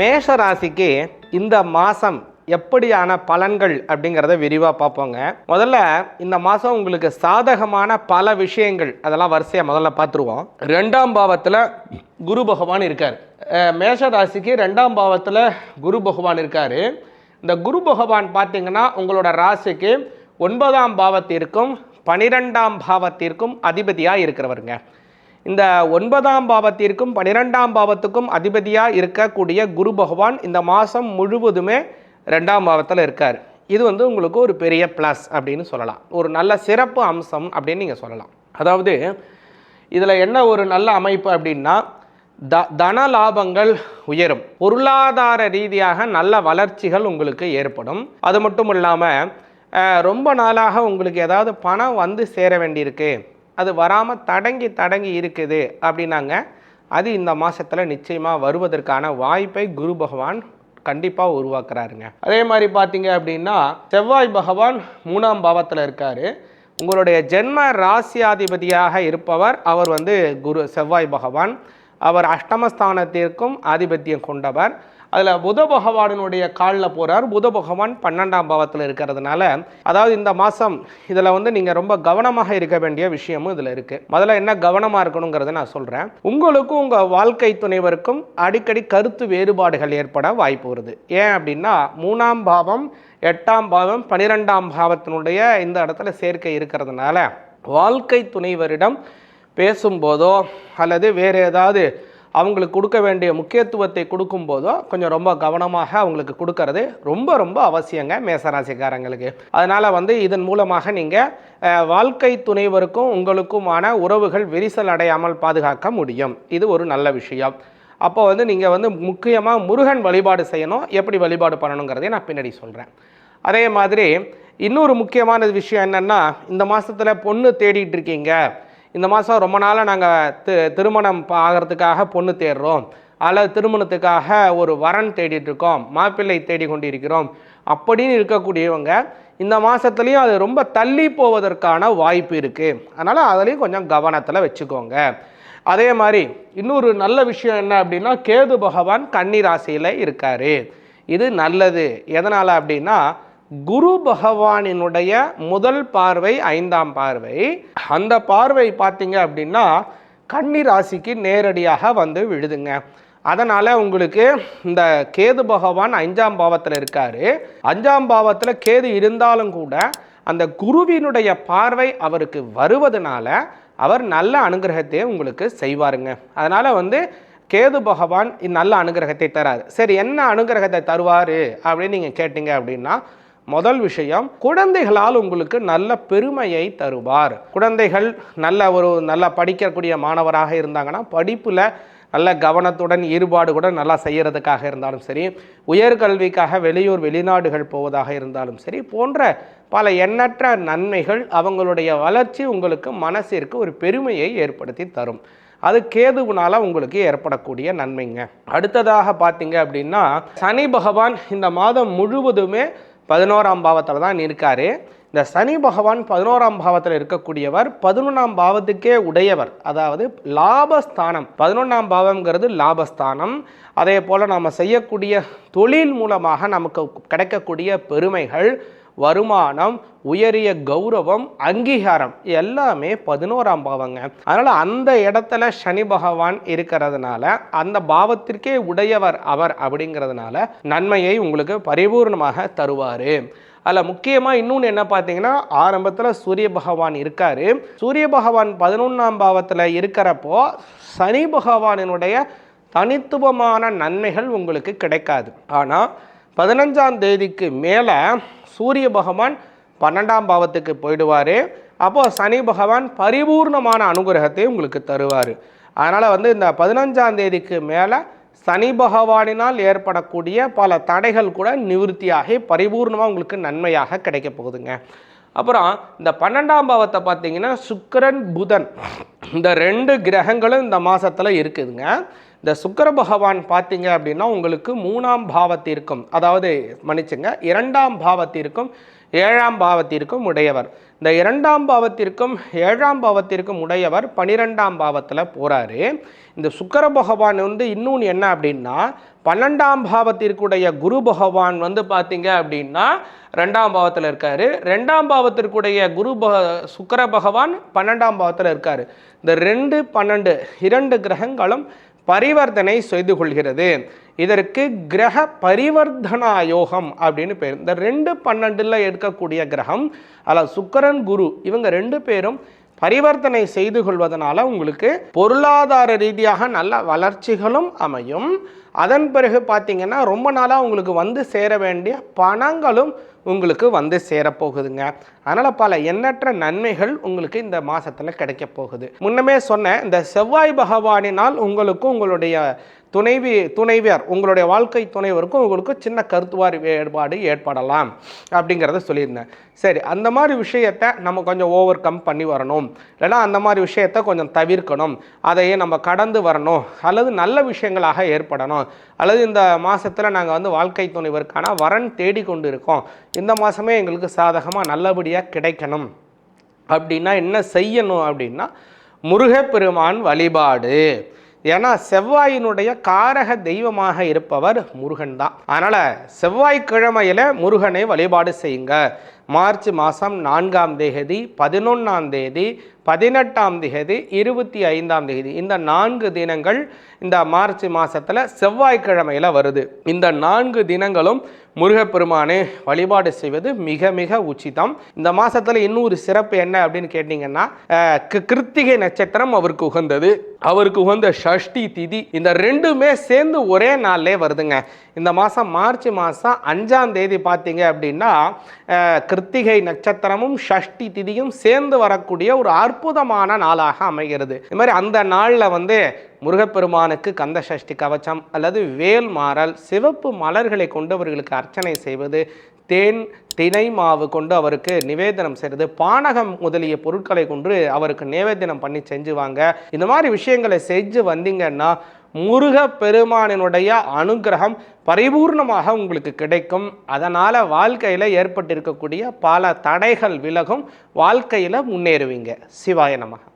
மேஷ ராசிக்கு இந்த மாதம் எப்படியான பலன்கள் அப்படிங்கிறத விரிவாக பார்ப்போங்க. முதல்ல இந்த மாதம் உங்களுக்கு சாதகமான பல விஷயங்கள் அதெல்லாம் வரிசையாக முதல்ல பார்த்துருவோம். ரெண்டாம் பாவத்தில் குரு பகவான் இருக்கார். மேஷ ராசிக்கு ரெண்டாம் பாவத்தில் குரு பகவான் இருக்கார். இந்த குரு பகவான் பார்த்தீங்கன்னா உங்களோட ராசிக்கு ஒன்பதாம் பாவத்திற்கும் பனிரெண்டாம் பாவத்திற்கும் அதிபதியாக இருக்கிறவருங்க. இந்த ஒன்பதாம் பாவத்திற்கும் பனிரெண்டாம் பாவத்துக்கும் அதிபதியாக இருக்கக்கூடிய குரு பகவான் இந்த மாதம் முழுவதுமே ரெண்டாம் பாவத்தில் இருக்கார். இது வந்து உங்களுக்கு ஒரு பெரிய ப்ளஸ் அப்படின்னு சொல்லலாம். ஒரு நல்ல சிறப்பு அம்சம் அப்படின்னு நீங்கள் சொல்லலாம். அதாவது இதில் என்ன ஒரு நல்ல அமைப்பு அப்படின்னா த தன லாபங்கள் உயரும். பொருளாதார ரீதியாக நல்ல வளர்ச்சிகள் உங்களுக்கு ஏற்படும். அது மட்டும் இல்லாமல் ரொம்ப நாளாக உங்களுக்கு ஏதாவது பணம் வந்து சேர வேண்டியிருக்கு. அது வராமல் தடங்கி தடங்கி இருக்குது அப்படின்னாங்க. அது இந்த மாதத்தில் நிச்சயமாக வருவதற்கான வாய்ப்பை குரு பகவான் கண்டிப்பாக உருவாக்குறாருங்க. அதே மாதிரி பார்த்தீங்க அப்படின்னா செவ்வாய் பகவான் மூணாம் பாவத்தில் இருக்கார். உங்களுடைய ஜென்ம ராசியாதிபதியாக இருப்பவர் அவர் வந்து குரு செவ்வாய் பகவான். அவர் அஷ்டமஸ்தானத்திற்கும் ஆதிபத்தியம் கொண்டவர். அதில் புத பகவானுடைய காலில் போகிறார் புத பகவான் பன்னெண்டாம் பாவத்தில் இருக்கிறதுனால அதாவது இந்த மாதம் இதில் வந்து நீங்கள் ரொம்ப கவனமாக இருக்க வேண்டிய விஷயமும் இதில் இருக்குது முதல்ல என்ன கவனமாக இருக்கணுங்கிறத நான் சொல்கிறேன் உங்களுக்கும் உங்கள் வாழ்க்கை துணைவருக்கும் அடிக்கடி கருத்து வேறுபாடுகள் ஏற்பட வாய்ப்பு வருது. ஏன் அப்படின்னா மூணாம் பாவம் எட்டாம் பாவம் பன்னிரெண்டாம் பாவத்தினுடைய இந்த இடத்துல சேர்க்கை இருக்கிறதுனால வாழ்க்கை துணைவரிடம் பேசும்போதோ அல்லது வேறு ஏதாவது அவங்களுக்கு கொடுக்க வேண்டிய முக்கியத்துவத்தை கொடுக்கும்போதோ கொஞ்சம் ரொம்ப கவனமாக அவங்களுக்கு கொடுக்கறது ரொம்ப ரொம்ப அவசியங்க மேசராசிக்காரங்களுக்கு. அதனால் வந்து இதன் மூலமாக நீங்கள் வாழ்க்கை துணைவருக்கும் உங்களுக்குமான உறவுகள் விரிசல் அடையாமல் பாதுகாக்க முடியும். இது ஒரு நல்ல விஷயம். அப்போ வந்து நீங்கள் வந்து முக்கியமாக முருகன் வழிபாடு செய்யணும். எப்படி வழிபாடு பண்ணணுங்கிறதையும் நான் பின்னாடி சொல்கிறேன் அதே மாதிரி இன்னொரு முக்கியமான விஷயம் என்னென்னா இந்த மாதத்தில் பொண்ணு தேடிட்டு இருக்கீங்க. இந்த மாதம் ரொம்ப நாளாக நாங்கள் தி திருமணம் ஆகிறதுக்காக பொண்ணு தேடுறோம். அல்லது திருமணத்துக்காக ஒரு வரன் தேடிட்டு இருக்கோம் மாப்பிள்ளை தேடி கொண்டிருக்கிறோம் அப்படின்னு இருக்கக்கூடியவங்க இந்த மாதத்துலேயும் அது ரொம்ப தள்ளி போவதற்கான வாய்ப்பு இருக்குது அதனால் அதுலேயும் கொஞ்சம் கவனத்தில் வச்சுக்கோங்க. அதே மாதிரி இன்னொரு நல்ல விஷயம் என்ன அப்படின்னா கேது பகவான் கன்னி ராசியில் இருக்காரு. இது நல்லது. எதனால் அப்படின்னா குரு பகவானினுடைய முதல் பார்வை ஐந்தாம் பார்வை. அந்த பார்வை பார்த்தீங்க அப்படின்னா கன்னி ராசிக்கு நேரடியாக வந்து விழுதுங்க. அதனால் உங்களுக்கு இந்த கேது பகவான் அஞ்சாம் பாவத்தில் இருக்காரு. அஞ்சாம் பாவத்தில் கேது இருந்தாலும் கூட அந்த குருவினுடைய பார்வை அவருக்கு வருவதனால அவர் நல்ல அனுகிரகத்தை உங்களுக்கு செய்வாருங்க. அதனால் வந்து கேது பகவான் நல்ல அனுகிரகத்தை தராரு. சரி என்ன அனுகிரகத்தை தருவார் அப்படின்னு நீங்கள் கேட்டீங்க அப்படின்னா முதல் விஷயம் குழந்தைகளால் உங்களுக்கு நல்ல பெருமையை தருவார். குழந்தைகள் நல்ல ஒரு நல்ல படிக்கக்கூடிய மாணவராக இருந்தாங்கன்னா படிப்பில் நல்ல கவனத்துடன் ஈடுபாடு கூட நல்லா செய்கிறதுக்காக இருந்தாலும் சரி உயர்கல்விக்காக வெளியூர் வெளிநாடுகள் போவதாக இருந்தாலும் சரி போன்ற பல எண்ணற்ற நன்மைகள் அவங்களுடைய வளர்ச்சி உங்களுக்கு மனசிற்கு ஒரு பெருமையை ஏற்படுத்தி தரும். அது கேதுவுனால உங்களுக்கு ஏற்படக்கூடிய நன்மைங்க. அடுத்ததாக பார்த்தீங்க அப்படின்னா சனி பகவான் இந்த மாதம் முழுவதுமே பதினோராம் பாவத்தில் தான் இருக்காரு இந்த சனி பகவான் பதினோராம் பாவத்தில் இருக்கக்கூடியவர் பதினொன்றாம் பாவத்துக்கே உடையவர். அதாவது லாபஸ்தானம். பதினொன்றாம் பாவம்ங்கிறது லாபஸ்தானம். அதே போல் நாம் செய்யக்கூடிய தொழில் மூலமாக நமக்கு கிடைக்கக்கூடிய பெருமைகள் வருமானம் உயரிய கௌரவம் அங்கீகாரம் எல்லாமே பதினோராம் பாவங்க. அதனால் அந்த இடத்துல சனி பகவான் இருக்கிறதுனால அந்த பாவத்திற்கே உடையவர் அவர் அப்படிங்கிறதுனால நன்மையை உங்களுக்கு பரிபூர்ணமாக தருவார். அதில் முக்கியமாக இன்னொன்று என்ன பார்த்தீங்கன்னா ஆரம்பத்தில் சூரிய பகவான் இருக்கார். சூரிய பகவான் பதினொன்றாம் பாவத்தில் இருக்கிறப்போ சனி பகவானினுடைய தனித்துவமான நன்மைகள் உங்களுக்கு கிடைக்காது. ஆனால் பதினஞ்சாம் தேதிக்கு மேலே சூரிய பகவான் பன்னெண்டாம் பாவத்துக்கு போயிடுவார். அப்போது சனி பகவான் பரிபூர்ணமான அனுகிரகத்தை உங்களுக்கு தருவார். அதனால் வந்து இந்த பதினஞ்சாம் தேதிக்கு மேலே சனி பகவானினால் ஏற்படக்கூடிய பல தடைகள் கூட நிவர்த்தியாகி பரிபூர்ணமாக உங்களுக்கு நன்மையாக கிடைக்க போகுதுங்க. அப்புறம் இந்த பன்னெண்டாம் பாவத்தை பார்த்தீங்கன்னா சுக்கரன் புதன் இந்த ரெண்டு கிரகங்களும் இந்த மாதத்தில் இருக்குதுங்க. இந்த சுக்கர பகவான் பார்த்தீங்க அப்படின்னா உங்களுக்கு மூணாம் பாவத்திற்கும் அதாவது மன்னிச்சுங்க இரண்டாம் பாவத்திற்கும் ஏழாம் பாவத்திற்கும் உடையவர். இந்த இரண்டாம் பாவத்திற்கும் ஏழாம் பாவத்திற்கும் உடையவர் பனிரெண்டாம் பாவத்தில் போகிறாரு இந்த சுக்கர பகவான் வந்து இன்னொன்று என்ன அப்படின்னா பன்னெண்டாம் பாவத்திற்குடைய குரு பகவான் வந்து பார்த்தீங்க அப்படின்னா ரெண்டாம் பாவத்தில் இருக்காரு. ரெண்டாம் பாவத்திற்குடைய குரு பக சுக்கர பகவான் பன்னெண்டாம் பாவத்தில் இருக்காரு. இந்த ரெண்டு பன்னெண்டு இரண்டு கிரகங்களும் பரிவர்த்தனை செய்து கொள்கிறது. இதற்கு கிரக பரிவர்த்தனா யோகம் அப்படின்னு பேர். இந்த ரெண்டு பன்னெண்டில் எடுக்கக்கூடிய கிரகம் அதில் சுக்கரன் குரு இவங்க ரெண்டு பேரும் பரிவர்த்தனை செய்து கொள்வதனால உங்களுக்கு பொருளாதார ரீதியாக நல்ல வளர்ச்சிகளும் அமையும். அதன் பிறகு பார்த்தீங்கன்னா ரொம்ப நாளாக உங்களுக்கு வந்து சேர வேண்டிய பணங்களும் உங்களுக்கு வந்து சேரப்போகுதுங்க. அதனால் பல எண்ணற்ற நன்மைகள் உங்களுக்கு இந்த மாதத்தில் கிடைக்க போகுது. முன்னமே சொன்ன இந்த செவ்வாய் பகவானினால் உங்களுக்கும் உங்களுடைய துணைவி துணைவியார் உங்களுடைய வாழ்க்கை துணைவருக்கும் உங்களுக்கு சின்ன கருத்துவாரி வேறுபாடு ஏற்படலாம் அப்படிங்கிறத சொல்லியிருந்தேன். சரி அந்த மாதிரி விஷயத்தை நம்ம கொஞ்சம் ஓவர் கம் பண்ணி வரணும். இல்லைனா அந்த மாதிரி விஷயத்தை கொஞ்சம் தவிர்க்கணும். அதையே நம்ம கடந்து வரணும். அல்லது நல்ல விஷயங்களாக ஏற்படணும். அல்லது இந்த மாதத்தில் நாங்கள் வந்து வாழ்க்கை துணைவருக்கான வரன் தேடி கொண்டு இருக்கோம் இந்த மாதமே எங்களுக்கு சாதகமாக நல்லபடியாக கிடைக்கணும். அப்படின்னா என்ன செய்யணும் அப்படின்னா முருகப்பெருமான் வழிபாடு. ஏன்னா செவ்வாயினுடைய காரக தெய்வமாக இருப்பவர் முருகன் தான். அதனால் செவ்வாய்க்கிழமையில் முருகனை வழிபாடு செய்யுங்க. மார்ச் மாதம் நான்காம் தேதி பதினொன்றாம் தேதி பதினெட்டாம் தேதி இருபத்தி ஐந்தாம் தேதி. இந்த நான்கு தினங்கள் இந்த மார்ச் மாதத்தில் செவ்வாய்க்கிழமையில் வருது. இந்த நான்கு தினங்களும் முருகப்பெருமானை வழிபாடு செய்வது மிக மிக உச்சிதம். இந்த மாதத்தில் இன்னொரு சிறப்பு என்ன அப்படின்னு கேட்டிங்கன்னா கிருத்திகை நட்சத்திரம் அவருக்கு உகந்தது. அவருக்கு உகந்த ஷஷ்டி திதி இந்த ரெண்டுமே சேர்ந்து ஒரே நாள்லே வருதுங்க. இந்த மாதம் மார்ச் மாதம் அஞ்சாம் தேதி பார்த்தீங்க அப்படின்னா கிருத்திகை நட்சத்திரமும் ஷஷ்டி திதியும் சேர்ந்து வரக்கூடிய ஒரு அற்புதமான நாளாக அமைகிறது. இது மாதிரி அந்த நாளில் வந்து முருகப்பெருமானுக்கு கந்த சஷ்டி கவச்சம் அல்லது வேல் மாறல் சிவப்பு மலர்களை கொண்டு அவர்களுக்கு அர்ச்சனை செய்வது தேன் தினை மாவு கொண்டு அவருக்கு நிவேதனம் செய்கிறது பானகம் முதலிய பொருட்களை கொண்டு அவருக்கு நிவேதனம் பண்ணி செஞ்சுவாங்க. இந்த மாதிரி விஷயங்களை செஞ்சு வந்தீங்கன்னா முருக பெருமானினுடைய அனுகிரகம் பரிபூர்ணமாக உங்களுக்கு கிடைக்கும். அதனால் வாழ்க்கையில் ஏற்பட்டிருக்கக்கூடிய பல தடைகள் விலகும். வாழ்க்கையில் முன்னேறுவீங்க. சிவாய நமக.